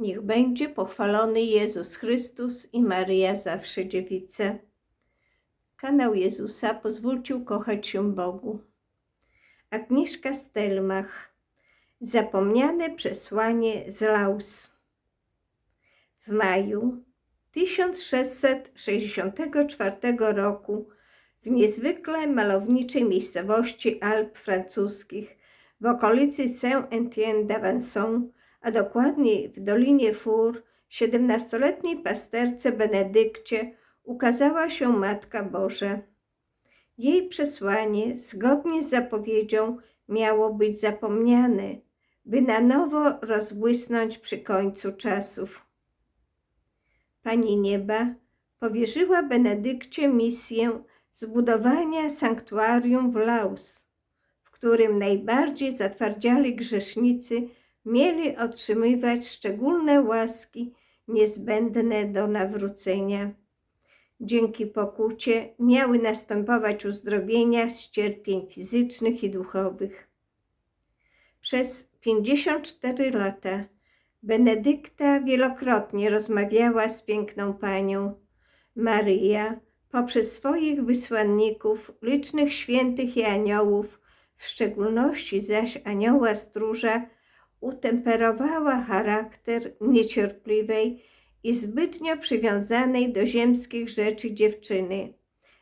Niech będzie pochwalony Jezus Chrystus i Maryja zawsze dziewica. Kanał Jezusa pozwólcie ukochać się Bogu. Agnieszka Stelmach. Zapomniane przesłanie z Laus. W maju 1664 roku w niezwykle malowniczej miejscowości Alp francuskich w okolicy Saint-Étienne d'Avançon, a dokładniej w Dolinie Fur, siedemnastoletniej pasterce Benedykcie ukazała się Matka Boża. Jej przesłanie, zgodnie z zapowiedzią, miało być zapomniane, by na nowo rozbłysnąć przy końcu czasów. Pani Nieba powierzyła Benedykcie misję zbudowania sanktuarium w Laus, w którym najbardziej zatwardziali grzesznicy mieli otrzymywać szczególne łaski niezbędne do nawrócenia. Dzięki pokucie miały następować uzdrowienia z cierpień fizycznych i duchowych. Przez 54 lata Benedykta wielokrotnie rozmawiała z piękną panią. Maryja poprzez swoich wysłanników, licznych świętych i aniołów, w szczególności zaś anioła stróża, utemperowała charakter niecierpliwej i zbytnio przywiązanej do ziemskich rzeczy dziewczyny,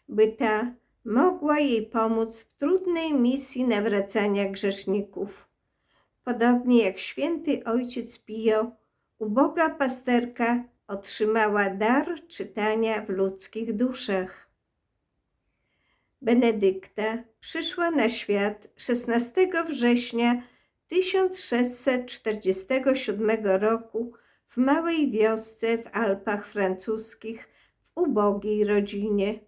by ta mogła jej pomóc w trudnej misji nawracania grzeszników. Podobnie jak święty ojciec Pio, uboga pasterka otrzymała dar czytania w ludzkich duszach. Benedykta przyszła na świat 16 września 1647 roku w małej wiosce w Alpach francuskich w ubogiej rodzinie.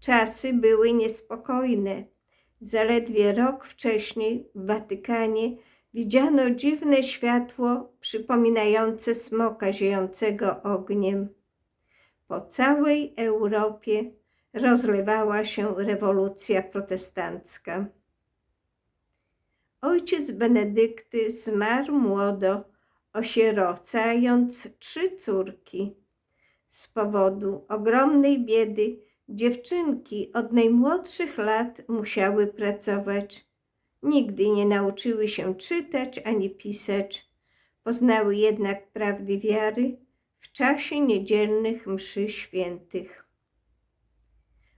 Czasy były niespokojne. Zaledwie rok wcześniej w Watykanie widziano dziwne światło przypominające smoka ziejącego ogniem. Po całej Europie rozlewała się rewolucja protestancka. Ojciec Benedykty zmarł młodo, osierocając trzy córki. Z powodu ogromnej biedy dziewczynki od najmłodszych lat musiały pracować. Nigdy nie nauczyły się czytać ani pisać. Poznały jednak prawdy wiary w czasie niedzielnych mszy świętych.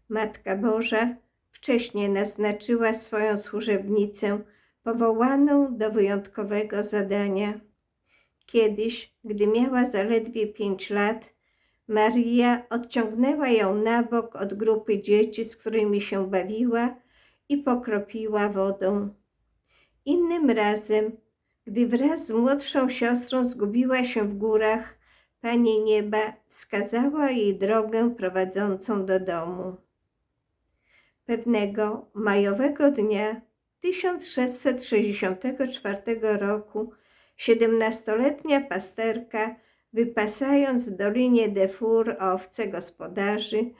Matka Boża wcześniej naznaczyła swoją służebnicę powołaną do wyjątkowego zadania. Kiedyś, gdy miała zaledwie pięć lat, Maria odciągnęła ją na bok od grupy dzieci, z którymi się bawiła i pokropiła wodą. Innym razem, gdy wraz z młodszą siostrą zgubiła się w górach, Pani Nieba wskazała jej drogę prowadzącą do domu. Pewnego majowego dnia 1664 roku siedemnastoletnia pasterka, wypasając w Dolinie de Fur owce gospodarzy,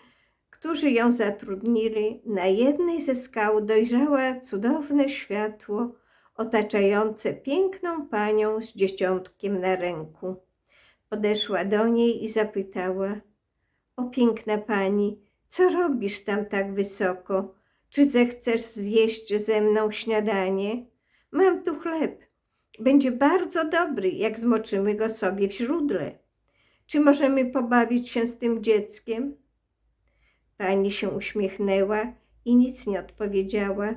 którzy ją zatrudnili, na jednej ze skał dojrzała cudowne światło otaczające piękną panią z dzieciątkiem na ręku. Podeszła do niej i zapytała: O piękna pani, co robisz tam tak wysoko? Czy zechcesz zjeść ze mną śniadanie? Mam tu chleb. Będzie bardzo dobry, jak zmoczymy go sobie w źródle. Czy możemy pobawić się z tym dzieckiem? Pani się uśmiechnęła i nic nie odpowiedziała.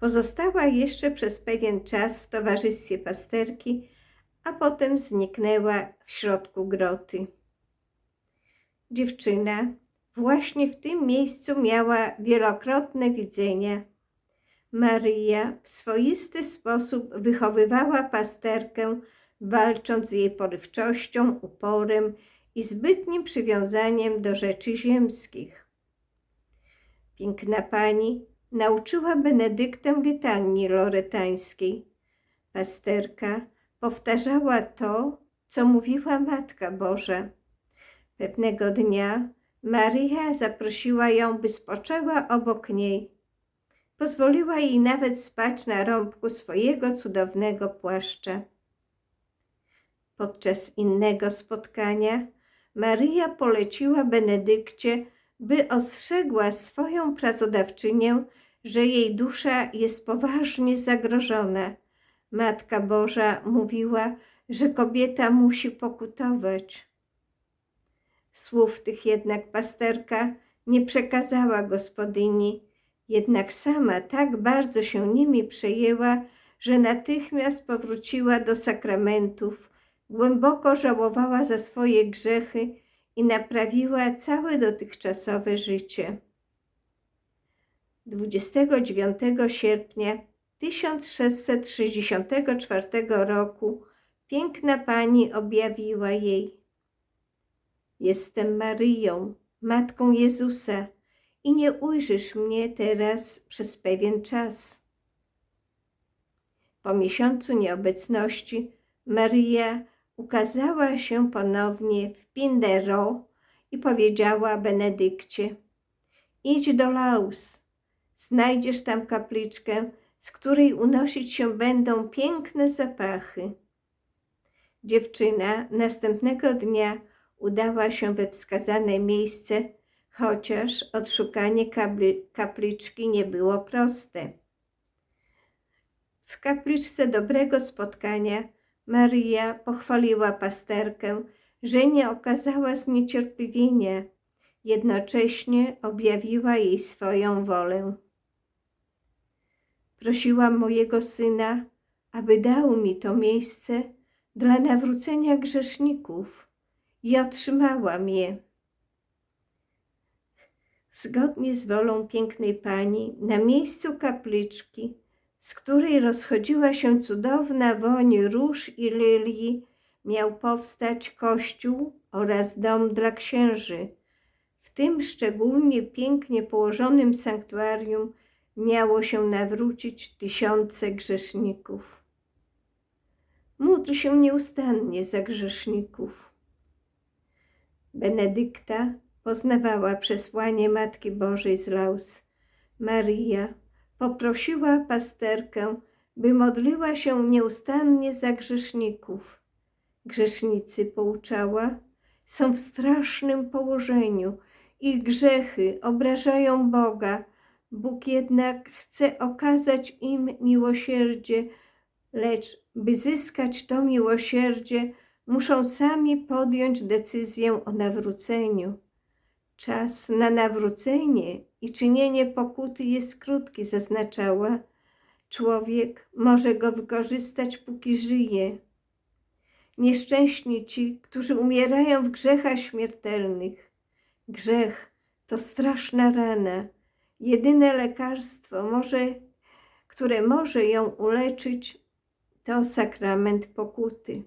Pozostała jeszcze przez pewien czas w towarzystwie pasterki, a potem zniknęła w środku groty. Dziewczyna właśnie w tym miejscu miała wielokrotne widzenia. Maryja w swoisty sposób wychowywała pasterkę, walcząc z jej porywczością, uporem i zbytnim przywiązaniem do rzeczy ziemskich. Piękna pani nauczyła Benedyktę litanii loretańskiej. Pasterka powtarzała to, co mówiła Matka Boża. Pewnego dnia Maryja zaprosiła ją, by spoczęła obok niej. Pozwoliła jej nawet spać na rąbku swojego cudownego płaszcza. Podczas innego spotkania Maryja poleciła Benedykcie, by ostrzegła swoją pracodawczynię, że jej dusza jest poważnie zagrożona. Matka Boża mówiła, że kobieta musi pokutować. Słów tych jednak pasterka nie przekazała gospodyni, jednak sama tak bardzo się nimi przejęła, że natychmiast powróciła do sakramentów, głęboko żałowała za swoje grzechy i naprawiła całe dotychczasowe życie. 29 sierpnia 1664 roku piękna pani objawiła jej: Jestem Maryją, matką Jezusa, i nie ujrzysz mnie teraz przez pewien czas. Po miesiącu nieobecności Maryja ukazała się ponownie w Pindero i powiedziała Benedykcie: Idź do Laus, znajdziesz tam kapliczkę, z której unosić się będą piękne zapachy. Dziewczyna następnego dnia udała się we wskazane miejsce, chociaż odszukanie kapliczki nie było proste. W kapliczce dobrego spotkania Maria pochwaliła pasterkę, że nie okazała zniecierpliwienia, jednocześnie objawiła jej swoją wolę. Prosiłam mojego syna, aby dał mi to miejsce dla nawrócenia grzeszników i otrzymałam je. Zgodnie z wolą pięknej pani, na miejscu kapliczki, z której rozchodziła się cudowna woń róż i lilii, miał powstać kościół oraz dom dla księży. W tym szczególnie pięknie położonym sanktuarium miało się nawrócić tysiące grzeszników. Módl się nieustannie za grzeszników. Benedykta poznawała przesłanie Matki Bożej z Laus. Maria poprosiła pasterkę, by modliła się nieustannie za grzeszników. Grzesznicy, pouczała, są w strasznym położeniu. Ich grzechy obrażają Boga. Bóg jednak chce okazać im miłosierdzie, lecz by zyskać to miłosierdzie, muszą sami podjąć decyzję o nawróceniu. Czas na nawrócenie i czynienie pokuty jest krótki, zaznaczała. Człowiek może go wykorzystać, póki żyje. Nieszczęśni ci, którzy umierają w grzechach śmiertelnych. Grzech to straszna rana. Jedyne lekarstwo, może, które może ją uleczyć, to sakrament pokuty.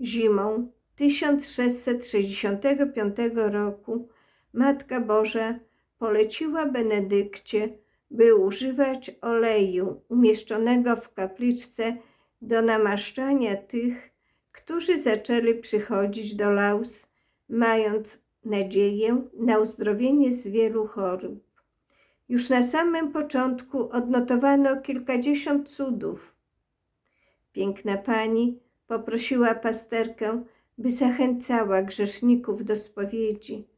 Zimą 1665 roku Matka Boża poleciła Benedykcie, by używać oleju umieszczonego w kapliczce do namaszczania tych, którzy zaczęli przychodzić do Laus, mając nadzieję na uzdrowienie z wielu chorób. Już na samym początku odnotowano kilkadziesiąt cudów. Piękna pani poprosiła pasterkę, by zachęcała grzeszników do spowiedzi.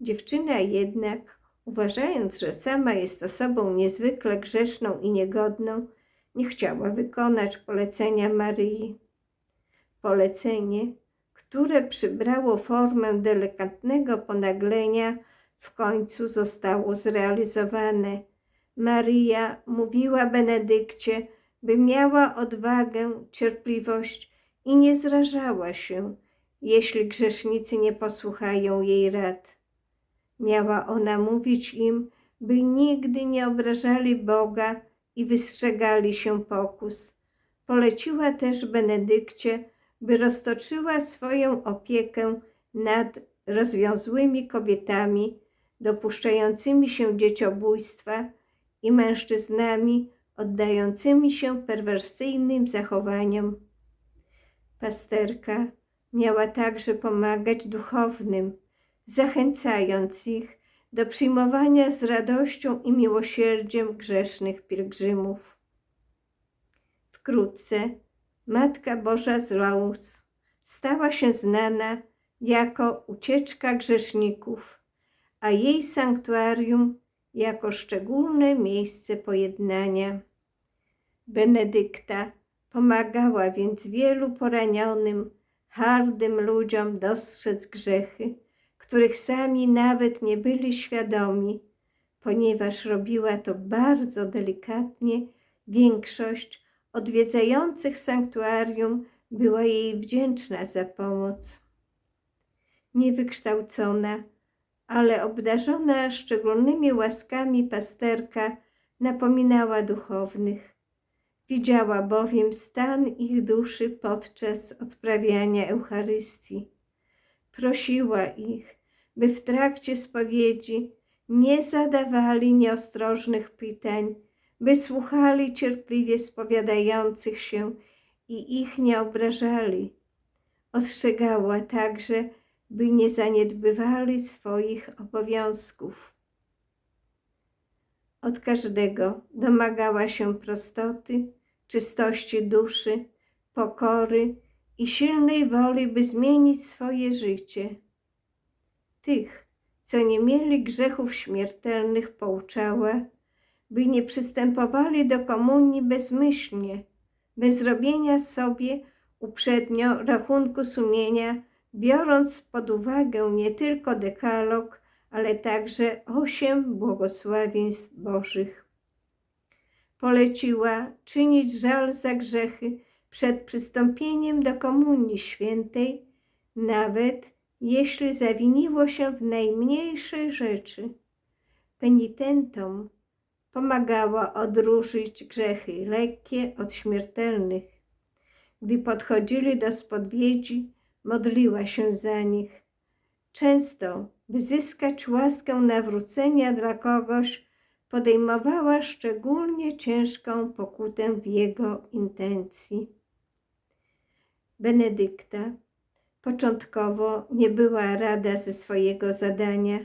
Dziewczyna jednak, uważając, że sama jest osobą niezwykle grzeszną i niegodną, nie chciała wykonać polecenia Maryi. Polecenie, które przybrało formę delikatnego ponaglenia, w końcu zostało zrealizowane. Maria mówiła Benedykcie, by miała odwagę, cierpliwość i nie zrażała się, jeśli grzesznicy nie posłuchają jej rad. Miała ona mówić im, by nigdy nie obrażali Boga i wystrzegali się pokus. Poleciła też Benedykcie, by roztoczyła swoją opiekę nad rozwiązłymi kobietami dopuszczającymi się dzieciobójstwa i mężczyznami oddającymi się perwersyjnym zachowaniom. Pasterka miała także pomagać duchownym, zachęcając ich do przyjmowania z radością i miłosierdziem grzesznych pielgrzymów. Wkrótce Matka Boża z Laus stała się znana jako ucieczka grzeszników, a jej sanktuarium jako szczególne miejsce pojednania. Benedykta pomagała więc wielu poranionym, hardym ludziom dostrzec grzechy, których sami nawet nie byli świadomi, ponieważ robiła to bardzo delikatnie, większość odwiedzających sanktuarium była jej wdzięczna za pomoc. Niewykształcona, ale obdarzona szczególnymi łaskami pasterka napominała duchownych. Widziała bowiem stan ich duszy podczas odprawiania Eucharystii. Prosiła ich, by w trakcie spowiedzi nie zadawali nieostrożnych pytań, by słuchali cierpliwie spowiadających się i ich nie obrażali. Ostrzegała także, by nie zaniedbywali swoich obowiązków. Od każdego domagała się prostoty, czystości duszy, pokory i silnej woli, by zmienić swoje życie. Tych, co nie mieli grzechów śmiertelnych, pouczała, by nie przystępowali do komunii bezmyślnie, bez robienia sobie uprzednio rachunku sumienia, biorąc pod uwagę nie tylko dekalog, ale także osiem błogosławieństw Bożych. Poleciła czynić żal za grzechy przed przystąpieniem do Komunii Świętej, nawet jeśli zawiniło się w najmniejszej rzeczy. Penitentom pomagała odróżnić grzechy lekkie od śmiertelnych. Gdy podchodzili do spowiedzi, modliła się za nich. Często, by zyskać łaskę nawrócenia dla kogoś, podejmowała szczególnie ciężką pokutę w jego intencji. Benedykta początkowo nie była rada ze swojego zadania.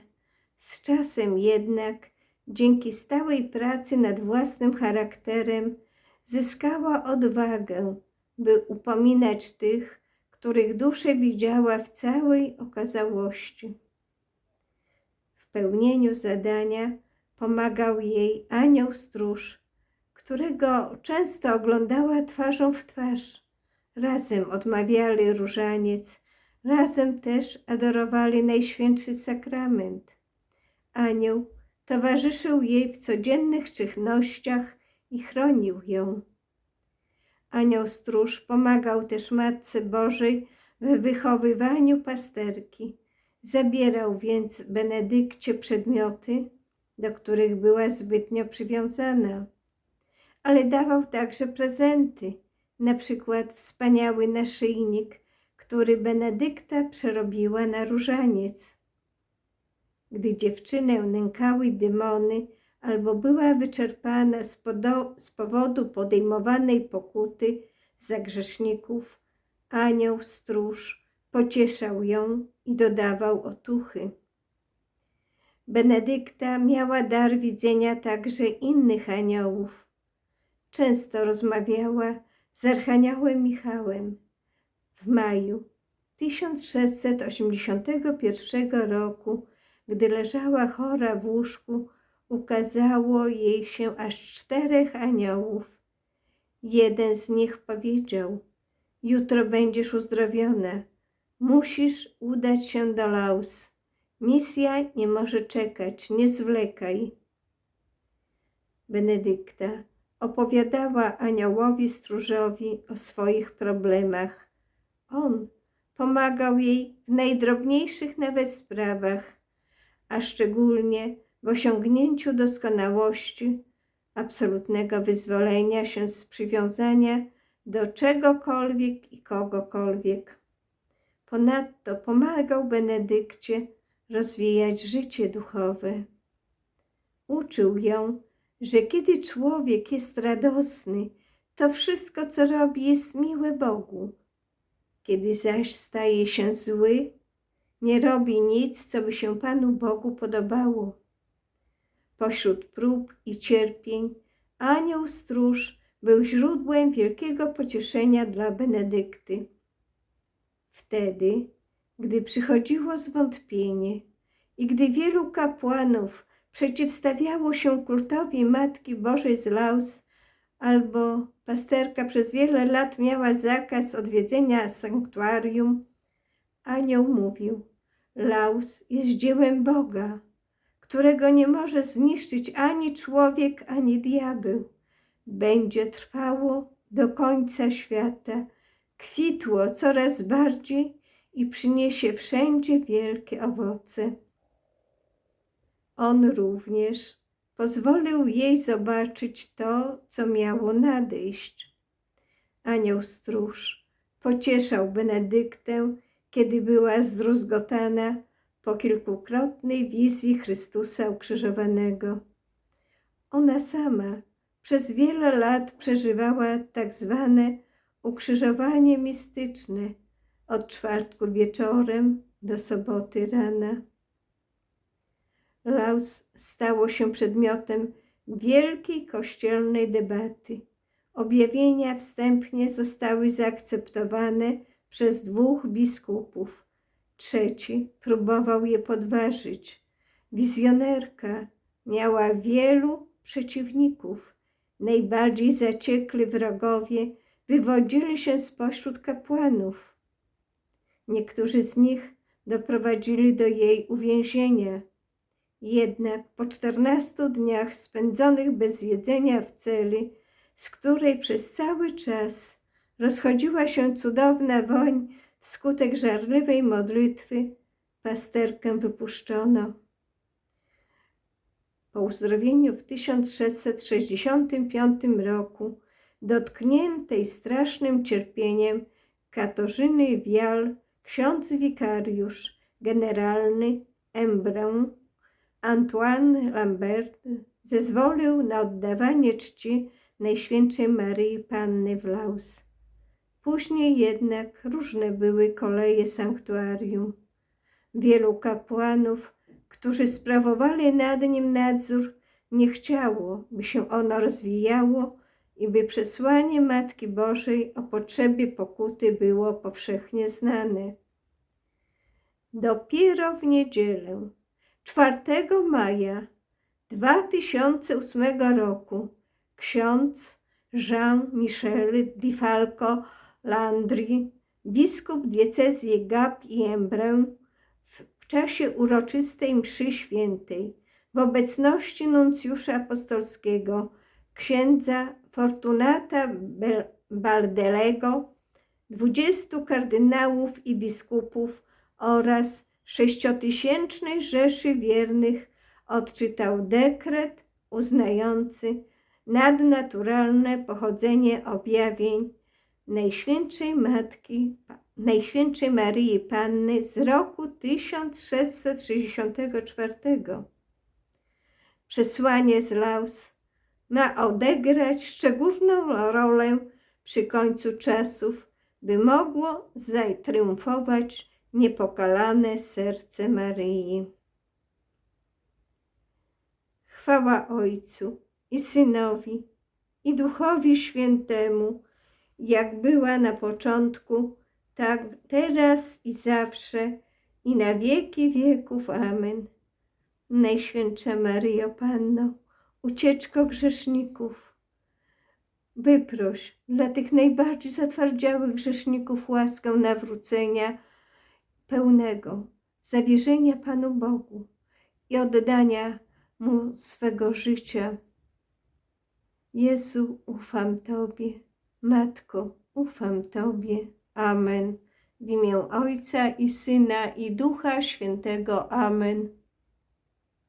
Z czasem jednak, dzięki stałej pracy nad własnym charakterem, zyskała odwagę, by upominać tych, których duszę widziała w całej okazałości. W pełnieniu zadania pomagał jej anioł stróż, którego często oglądała twarzą w twarz. Razem odmawiali różaniec, razem też adorowali Najświętszy Sakrament. Anioł towarzyszył jej w codziennych czynnościach i chronił ją. Anioł stróż pomagał też Matce Bożej w wychowywaniu pasterki. Zabierał więc Benedykcie przedmioty, do których była zbytnio przywiązana, ale dawał także prezenty, na przykład wspaniały naszyjnik, który Benedykta przerobiła na różaniec. Gdy dziewczynę nękały demony, albo była wyczerpana z, z powodu podejmowanej pokuty za grzeszników, anioł stróż pocieszał ją i dodawał otuchy. Benedykta miała dar widzenia także innych aniołów. Często rozmawiała z archaniołem Michałem. W maju 1681 roku, gdy leżała chora w łóżku, ukazało jej się aż czterech aniołów. Jeden z nich powiedział: Jutro będziesz uzdrowiona. Musisz udać się do Laus. Misja nie może czekać, nie zwlekaj. Benedykta opowiadała aniołowi stróżowi o swoich problemach. On pomagał jej w najdrobniejszych nawet sprawach, a szczególnie w osiągnięciu doskonałości, absolutnego wyzwolenia się z przywiązania do czegokolwiek i kogokolwiek. Ponadto pomagał Benedykcie rozwijać życie duchowe. Uczył ją, że kiedy człowiek jest radosny, to wszystko, co robi, jest miłe Bogu. Kiedy zaś staje się zły, nie robi nic, co by się Panu Bogu podobało. Pośród prób i cierpień anioł stróż był źródłem wielkiego pocieszenia dla Benedykty. Wtedy, gdy przychodziło zwątpienie i gdy wielu kapłanów przeciwstawiało się kultowi Matki Bożej z Laus, albo pasterka przez wiele lat miała zakaz odwiedzenia sanktuarium, anioł mówił: Laus jest dziełem Boga, którego nie może zniszczyć ani człowiek, ani diabeł. Będzie trwało do końca świata, kwitło coraz bardziej i przyniesie wszędzie wielkie owoce. On również pozwolił jej zobaczyć to, co miało nadejść. Anioł stróż pocieszał Benedyktę, kiedy była zdruzgotana po kilkukrotnej wizji Chrystusa ukrzyżowanego. Ona sama przez wiele lat przeżywała tak zwane ukrzyżowanie mistyczne od czwartku wieczorem do soboty rana. Laus stało się przedmiotem wielkiej kościelnej debaty. Objawienia wstępnie zostały zaakceptowane przez dwóch biskupów. Trzeci próbował je podważyć. Wizjonerka miała wielu przeciwników. Najbardziej zaciekli wrogowie wywodzili się spośród kapłanów. Niektórzy z nich doprowadzili do jej uwięzienia. Jednak po czternastu dniach spędzonych bez jedzenia w celi, z której przez cały czas rozchodziła się cudowna woń wskutek żarliwej modlitwy, pasterkę wypuszczono. Po uzdrowieniu w 1665 roku, dotkniętej strasznym cierpieniem Katarzyny Wial, ksiądz wikariusz generalny Embrun Antoine Lambert zezwolił na oddawanie czci Najświętszej Maryi Panny w Laus. Później jednak różne były koleje sanktuarium. Wielu kapłanów, którzy sprawowali nad nim nadzór, nie chciało, by się ono rozwijało i by przesłanie Matki Bożej o potrzebie pokuty było powszechnie znane. Dopiero w niedzielę, 4 maja 2008 roku, ksiądz Jean-Michel Di Falco Landry, biskup diecezji Gap i Embrun, w czasie uroczystej mszy świętej w obecności nuncjusza apostolskiego księdza Fortunata Baldelego, dwudziestu kardynałów i biskupów oraz sześciotysięcznej rzeszy wiernych odczytał dekret uznający nadnaturalne pochodzenie objawień Najświętszej Matki, Najświętszej Maryi Panny z roku 1664. Przesłanie z Laus ma odegrać szczególną rolę przy końcu czasów, by mogło zatriumfować niepokalane serce Maryi. Chwała Ojcu i Synowi i Duchowi Świętemu, jak była na początku, tak teraz i zawsze i na wieki wieków. Amen. Najświętsza Maryjo Panno, ucieczko grzeszników, wyproś dla tych najbardziej zatwardziałych grzeszników łaskę nawrócenia pełnego, zawierzenia Panu Bogu i oddania Mu swego życia. Jezu, ufam Tobie. Matko, ufam Tobie. Amen. W imię Ojca i Syna i Ducha Świętego. Amen.